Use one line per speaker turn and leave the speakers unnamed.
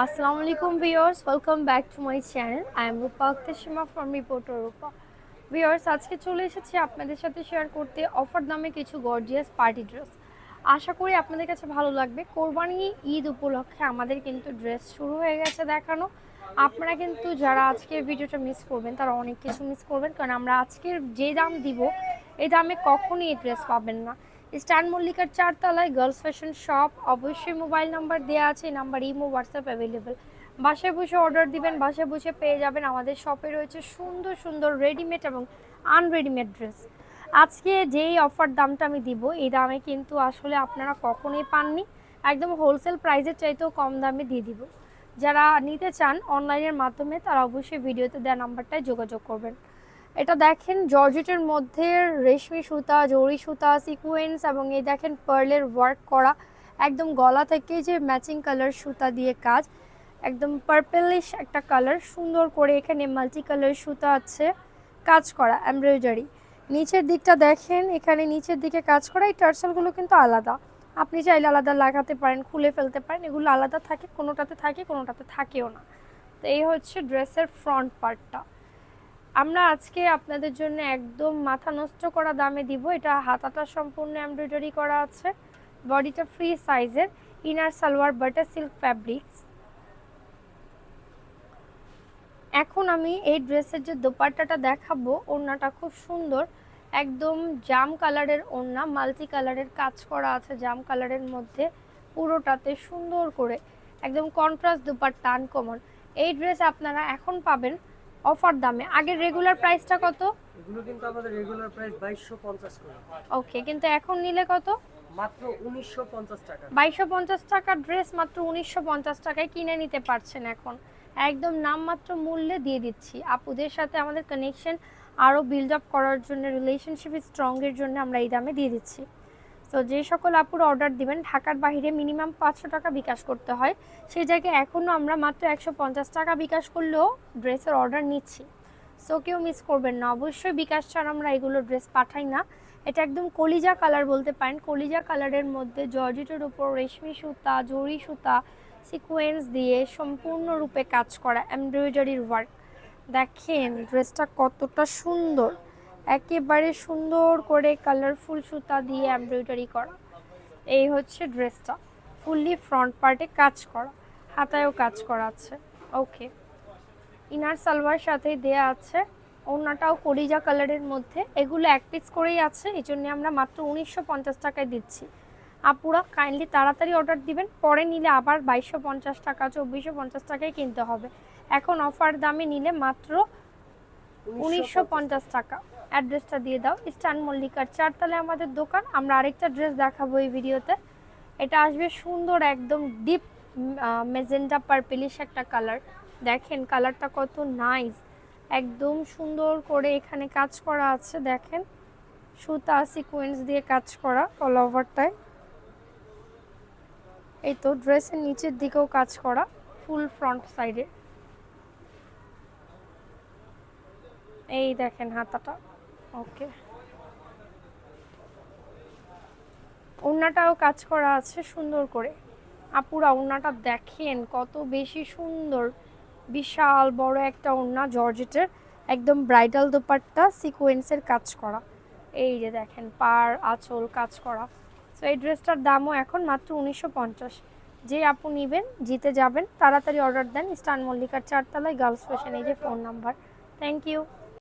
Assalamu alaikum viewers, welcome back to my channel. I am Rupa Akhtar from Reporter Rupa. Viewers আজকে চলে এসেছি আপনাদের সাথে share করতে অফার দামে কিছু গর্জিয়াস পার্টি ড্রেস আশা করি আপনাদের কাছে ভালো লাগবে। কোরবানি ঈদ উপলক্ষে আমাদের কিন্তু ড্রেস শুরু হয়ে গেছে দেখানো। আপনারা কিন্তু যারা আজকের ভিডিওটা মিস করবেন তারা অনেক কিছু মিস করবেন। কারণ আমরা আজকের যে দাম দিব এই দামে কখনই এই ড্রেস পাবেন না। স্ট্যান্ড মল্লিকার চারতলায় গার্লস ফ্যাশন শপ অবশ্যই মোবাইল নাম্বার দেওয়া আছে নাম্বার ইমো হোয়াটসঅ্যাপ অ্যাভেলেবেল বাসায় বসে অর্ডার দিবেন, বাসায় বসে পেয়ে যাবেন। আমাদের শপে রয়েছে সুন্দর সুন্দর রেডিমেড এবং আনরেডিমেড ড্রেস আজকে যেই অফার দামটা আমি দিব, এই দামে কিন্তু আসলে আপনারা কখনোই পাননি। একদম হোলসেল প্রাইসের চাইতেও কম দামে দিয়ে দিব। যারা নিতে চান অনলাইনের মাধ্যমে, তারা অবশ্যই ভিডিওতে দেওয়া নাম্বারটায় যোগাযোগ করবেন। এটা দেখেন, জর্জেটের মধ্যে রেশমি সুতা, জরি সুতা, সিকুয়েন্স এবং এই দেখেন পার্লের ওয়ার্ক করা একদম গলা থেকে যে ম্যাচিং কালার সুতা দিয়ে কাজ, একদম পার্পেলিশ একটা কালার, সুন্দর করে এখানে মাল্টি কালার সুতা আছে, কাজ করা, এমব্রয়ডারি। নিচের দিকটা দেখেন, এখানে নিচের দিকে কাজ করা, এই টার্সেলগুলো কিন্তু আলাদা। আপনি চাইলে আলাদা লাগাতে পারেন, খুলে ফেলতে পারেন, এগুলো আলাদা থাকে, কোনোটাতে থাকে, কোনোটাতে থাকেও না। তো এই হচ্ছে ড্রেসের ফ্রন্ট পার্টটা। আমরা আজকে আপনাদের জন্য একদম মাথা নষ্ট করা দামে দিব। এটা হাতাটা সম্পূর্ণ এমব্রয়ডারি করা আছে। বডিটা ফ্রি সাইজের inner salwar butter silk fabrics এখন আমি এই ড্রেসের যে দোপাট্টাটা দেখাবো, ওড়নাটা খুব সুন্দর। একদম জাম কালারের ওড়না মাল্টি কালারের কাজ করা আছে জাম কালারের মধ্যে। পুরোটাতে সুন্দর করে। একদম কন্ট্রাস্ট দোপাট্টা আনকমন এই ড্রেস আপনারা এখন পাবেন অফার দামে। আগের রেগুলার প্রাইসটা কত?
এগুলো কিন্তু আমাদের রেগুলার প্রাইস 2250 করে।
ওকে কিন্তু এখন নিলে কত?
মাত্র 1950 টাকা।
বাইশশো পঞ্চাশ টাকার ড্রেস মাত্র উনিশশো পঞ্চাশ টাকায় কিনে নিতে পারছেন এখন। একদম নামমাত্র মূল্যে দিয়ে দিচ্ছি। আপুদের সাথে আমাদের কানেকশন আরও বিল্ড আপ করার জন্য রিলেশনশিপ স্ট্রংয়ের জন্য আমরা এই দামে দিয়ে দিচ্ছি। তো যে সকল আপুর অর্ডার দিবেন, ঢাকার বাইরে মিনিমাম পাঁচশো টাকা বিকাশ করতে হয়। সেই জায়গায় এখনও আমরা মাত্র একশো পঞ্চাশ টাকা বিকাশ করলেও ড্রেসের অর্ডার নিচ্ছি। সো কেউ মিস করবেন না। অবশ্যই বিকাশ ছাড়া আমরা এগুলো ড্রেস পাঠাই না। এটা একদম কলিজা কালার বলতে পারেন। কলিজা কালারের মধ্যে জর্জেটের উপর রেশমি সুতা, জরি সুতা সিকোয়েন্স দিয়ে সম্পূর্ণরূপে কাজ করা এমব্রয়ডারির ওয়ার্ক দেখেন ড্রেসটা কতটা সুন্দর। একেবারে সুন্দর করে কালারফুল সুতা দিয়ে এমব্রয়ডারি করা। এই হচ্ছে ড্রেসটা ফুললি ফ্রন্ট পার্টে কাজ করা। হাতায়ও কাজ করা আছে। ওকে ইনার সালোয়ার সাথেই দেয়া আছে। ওড়নাটাও করিজা কালারের মধ্যে। এগুলো এক পিস করেই আছে। এই জন্য আমরা মাত্র উনিশশো পঞ্চাশ টাকায় দিচ্ছি। আপুরা কাইন্ডলি তাড়াতাড়ি অর্ডার দিবেন। পরে নিলে আবার বাইশশো পঞ্চাশ টাকা চব্বিশশো পঞ্চাশ টাকায় কিনতে হবে। এখন অফার দামে নিলে মাত্র উনিশশো পঞ্চাশ টাকা। অ্যাড্রেসটা দিয়ে দাও। স্টান মল্লিকার চারতলায় আমাদের দোকান। আমরা আরেকটা ড্রেস দেখাবো এই ভিডিওতে। এটা আসবে সুন্দর, একদম ডিপ মেজেন্ডা পার্পেলিশ একটা কালার দেখেন কালারটা কত নাইস একদম সুন্দর করে এখানে কাজ করা আছে, দেখেন। সুতা সিকোয়েন্স দিয়ে কাজ করা অল ওভারটায় এই তো ড্রেসের নিচের দিকেও কাজ করা ফুল ফ্রন্ট সাইডে এই দেখেন হাতাটা। ওকে। ওড়নাটাও কাজ করা আছে সুন্দর করে। আপুরা ওড়নাটা দেখেন, কত বেশি সুন্দর। বিশাল বড় একটা ওড়না, জর্জেটের একদম ব্রাইডাল দোপাট্টা সিকোয়েন্সের কাজ করা। এই যে দেখেন পার আঁচল কাজ করা। সো এই ড্রেসটার দামও এখন মাত্র উনিশশো পঞ্চাশ। যে আপু নেবেন, জিতে যাবেন, তাড়াতাড়ি অর্ডার দেন। স্টান মল্লিকার চারতলায় গার্লস ফ্যাশন এই যে ফোন নাম্বার থ্যাংক ইউ